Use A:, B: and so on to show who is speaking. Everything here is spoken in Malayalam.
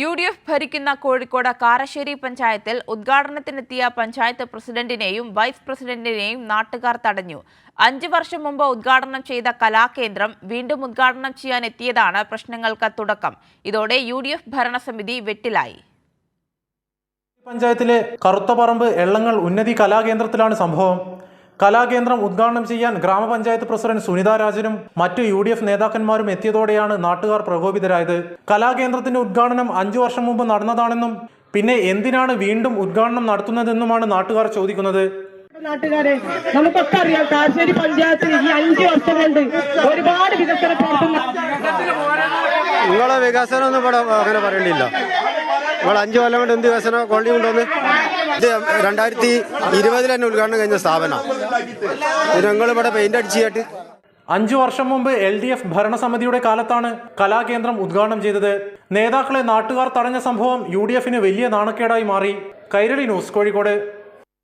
A: യു ഡി എഫ് ഭരിക്കുന്ന കോഴിക്കോട് കാരശ്ശേരി പഞ്ചായത്തിൽ ഉദ്ഘാടനത്തിനെത്തിയ പഞ്ചായത്ത് പ്രസിഡന്റിനെയും വൈസ് പ്രസിഡന്റിനെയും നാട്ടുകാർ തടഞ്ഞു. അഞ്ചു വർഷം മുമ്പ് ഉദ്ഘാടനം ചെയ്ത കലാകേന്ദ്രം വീണ്ടും ഉദ്ഘാടനം ചെയ്യാൻ എത്തിയതാണ് പ്രശ്നങ്ങൾക്ക് തുടക്കം. ഇതോടെ യു ഡി എഫ് ഭരണസമിതി വെട്ടിലായി.
B: പഞ്ചായത്തിലെ കറുത്തപറമ്പ് എള്ളങ്ങൾ ഉന്നതി കലാകേന്ദ്രത്തിലാണ് സംഭവം. കലാകേന്ദ്രം ഉദ്ഘാടനം ചെയ്യാൻ ഗ്രാമപഞ്ചായത്ത് പ്രസിഡന്റ് സുനിത രാജനും മറ്റു യു ഡി എഫ് നേതാക്കന്മാരും എത്തിയതോടെയാണ് നാട്ടുകാർ പ്രകോപിതരായത്. കലാകേന്ദ്രത്തിന്റെ ഉദ്ഘാടനം അഞ്ചു വർഷം മുമ്പ് നടന്നതാണെന്നും പിന്നെ എന്തിനാണ് വീണ്ടും ഉദ്ഘാടനം നടത്തുന്നതെന്നുമാണ് നാട്ടുകാർ ചോദിക്കുന്നത്.
C: നാട്ടുകാരെ നമുക്കൊക്കെ അറിയാം കാശ്ശേരി പഞ്ചായത്തിൽ ഈ അഞ്ചു വർഷം കൊണ്ട് ഒരുപാട് വികസന പ്രവർത്തനം
D: നിങ്ങളെ വികസനം ഒന്നും ഇവിടെ അങ്ങനെ പറയണ്ടില്ല നിങ്ങൾ അഞ്ചു കൊല്ലം കൊണ്ട് എന്ത് വികസനം കൊള്ളി കൊണ്ടുവന്ന്? ഇത് രണ്ടായിരത്തി ഇരുപതിൽ തന്നെ ഉദ്ഘാടനം കഴിഞ്ഞ സ്ഥാപനം. ഞങ്ങൾ ഇവിടെ പെയിന്റ് അടിച്ചിട്ട്
B: അഞ്ചു വർഷം മുമ്പ് എൽ ഡി എഫ് ഭരണസമിതിയുടെ കാലത്താണ് കലാകേന്ദ്രം ഉദ്ഘാടനം ചെയ്തത്. നേതാക്കളെ നാട്ടുകാർ തടഞ്ഞ സംഭവം യു ഡി എഫിന് വലിയ നാണക്കേടായി മാറി. കൈരളി ന്യൂസ് കോഴിക്കോട്.